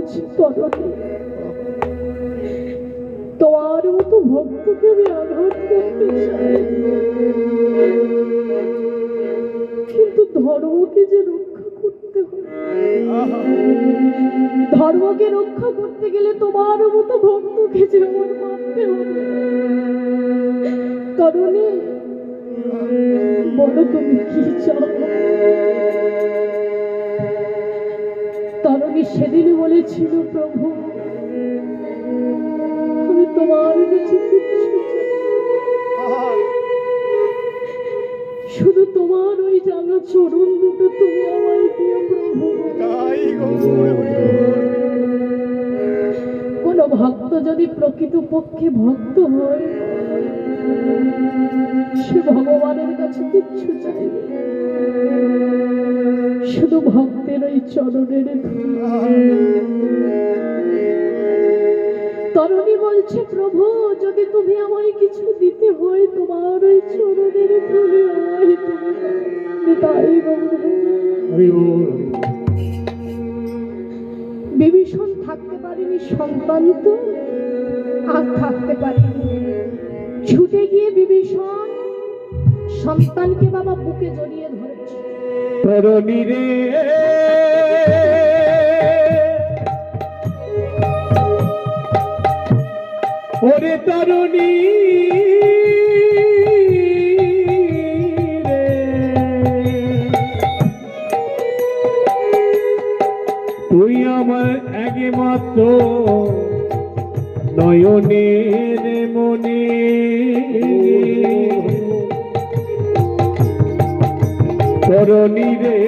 বলছি তরণী তোমার মতো ভক্তকে আমি আঘাত করতে কিন্তু ধর্মকে যে রক্ষা করতে ধর্মকে রক্ষা করতে গেলে তোমার মতো ভক্তকে যেমন মারতে হবে। তরণী বলো তুমি কি চাও? তরণী সেদিনই বলেছিল প্রভু আমি তোমার কাছে। শুধু তোমার ওই জানা চরণ দুটো তুমি আমায় দিও প্রভু কোন ভক্ত যদি প্রকৃত পক্ষে ভক্ত হয় সে ভগবানের কাছে কিচ্ছু চাইবে। শুধু ভক্তের ওই চরণের। তরণী বলছে প্রভু যদি তুমি আমায় কিছু দিতে হয় তোমার ওই চরণের ধুলি আমায় তুমি তাই। বিভীষণ থাকতে পারেনি সন্তান তো আর থাকতে পারেনি ছুটে গিয়ে বিভীষণ সন্তানকে বাবা বুকে জড়িয়ে তরণী রে ওরে তরণী তুই আমার আগে মাত্র নয়নের মনে তরণী রে।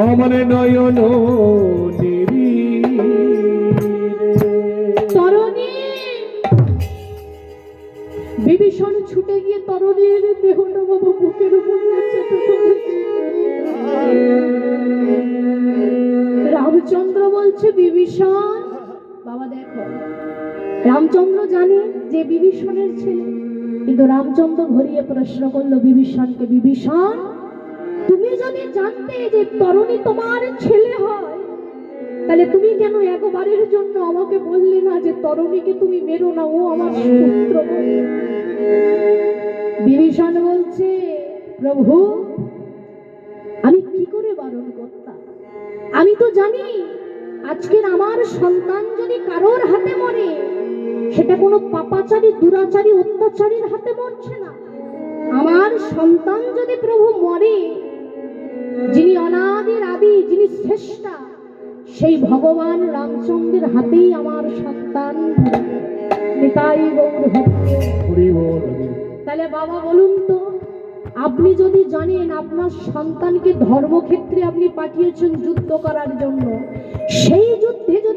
আমার নয়ন বিভীষণ ছুটে গিয়ে তরণীর দেহটা বাবা বুকের উপর রামচন্দ্র বলছে বিভীষণ বাবা দেখো, রামচন্দ্র জানে যে বিভীষণের ছেলে, কিন্তু রামচন্দ্র ঘুরিয়ে প্রশ্ন করল, বিভীষণকে, বিভীষণ, তুমি যদি জানতে যে তরণী তোমার ছেলে হয়, তাহলে তুমি কেন একবারের জন্য আমাকে বললে না যে তরণীকে তুমি মেরো না, ও আমার পুত্র বিভীষণ বলছে, প্রভু, আমি কি করে বারণ করতাম? আমি তো জানি আজকের আমার সন্তান যদি কারোর হাতে মরে সেটা কোনো পাপাচারী দুরাচারী অত্যাচারীর হাতে মরছে না। আমার সন্তান যদি প্রভু মরে যিনি অনাদির আদি যিনি শ্রেষ্ঠা সেই ভগবান রামচন্দ্রের হাতেই আমার সন্তান নিতাই গৌর। তাহলে বাবা বলুন তো আপনি যদি জানেন আপনার সন্তানকে ধর্মক্ষেত্রে আপনি পাঠিয়েছেন যুদ্ধ করার জন্য সেই যুদ্ধে যদি